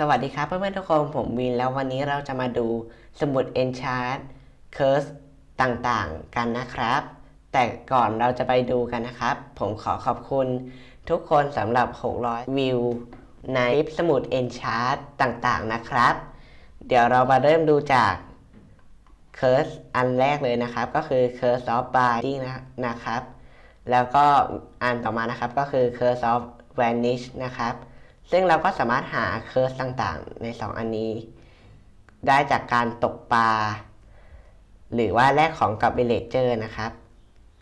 สวัสดีครับเพื่อนๆทุกคนผมวินแล้ววันนี้เราจะมาดูสมุด Enchant Curse ต่างๆ กันนะครับ แต่ก่อนเราจะไปดูกันนะครับ ผมขอขอบคุณทุกคนสำหรับ 600 วิว ในสมุด Enchant ต่างๆ นะครับ เดี๋ยวเรามาเริ่มดูจาก Curse อันแรกเลยนะครับ ก็คือ Curse of Binding นะนะครับ แล้วก็อันต่อมานะครับก็คือ Curse of Vanish นะครับ ซึ่งเราก็สามารถหาเคิร์สต่างๆ ใน 2 อันนี้ ได้จากการตกปลา หรือว่าแลกของกับเบลเจอร์นะครับ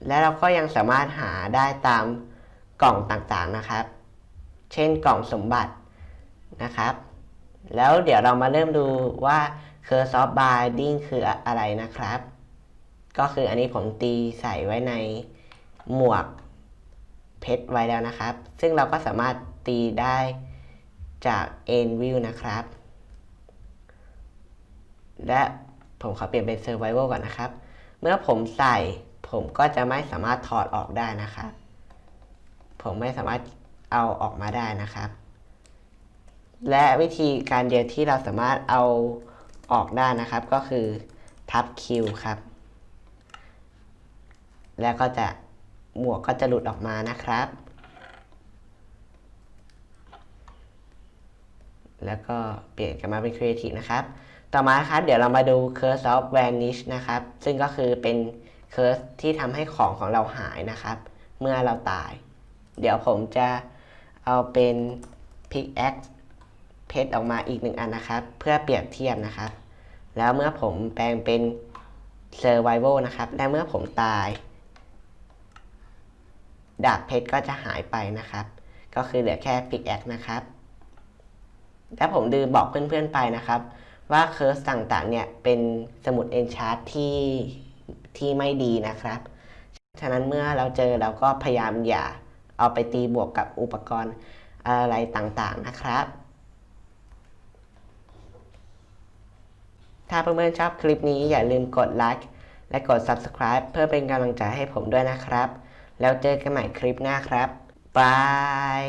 และเราก็ยังสามารถหาได้ตามกล่องต่างๆนะครับ เช่นกล่องสมบัตินะครับ แล้วเดี๋ยวเรามาเริ่มดูว่า Curse of Binding คืออะไรนะครับ ก็คืออันนี้ผมตีใส่ไว้ในหมวกเพชรไว้แล้วนะครับ ซึ่งเราก็สามารถตีได้ จาก e n view นะครับ และผมขอเปลี่ยนเป็น survival ก่อนนะครับ เมื่อผมใส่ผมก็จะไม่สามารถถอดออกได้นะครับ ผมไม่สามารถเอาออกมาได้นะครับ และวิธีการเดียวที่เราสามารถเอาออกได้นะครับ ก็คือทับคิวครับ แล้วก็จะหมวกก็จะหลุดออกมานะครับ แล้วก็เปลี่ยนกันมาเป็น Creative นะครับ ต่อมาครับเดี๋ยวเรามาดู Curse of Vanish นะครับ ซึ่งก็คือเป็น Curse ที่ทำให้ของของเราหายนะครับ เมื่อเราตาย เดี๋ยวผมจะเอาเป็น Pickaxe เพชรออกมาอีกหนึ่งอันนะครับ เพื่อเปรียบเทียบนะครับ แล้วเมื่อผมแปลงเป็น Survival นะครับ และเมื่อผมตาย ดาบเพชรก็จะหายไปนะครับ ก็คือเหลือแค่ Pickaxe นะครับ และผมลืบอกเพื่อนๆไปนะครับ ว่าเคิร์สต่างๆเนี่ยเป็นสมุดเอนชาร์ตที่ที่ไม่ดีนะครับ ฉะนั้นเมื่อเราเจอเราก็พยายามอย่าเอาไปตีบวกกับอุปกรณ์อะไรต่างๆนะครับ ถ้าเพื่อนๆชอบคลิปนี้อย่าลืมกดไลค์และกด Subscribe เพื่อเป็นกำลังใจให้ผมด้วยนะครับ แล้วเจอกันใหม่คลิปหน้าครับบาย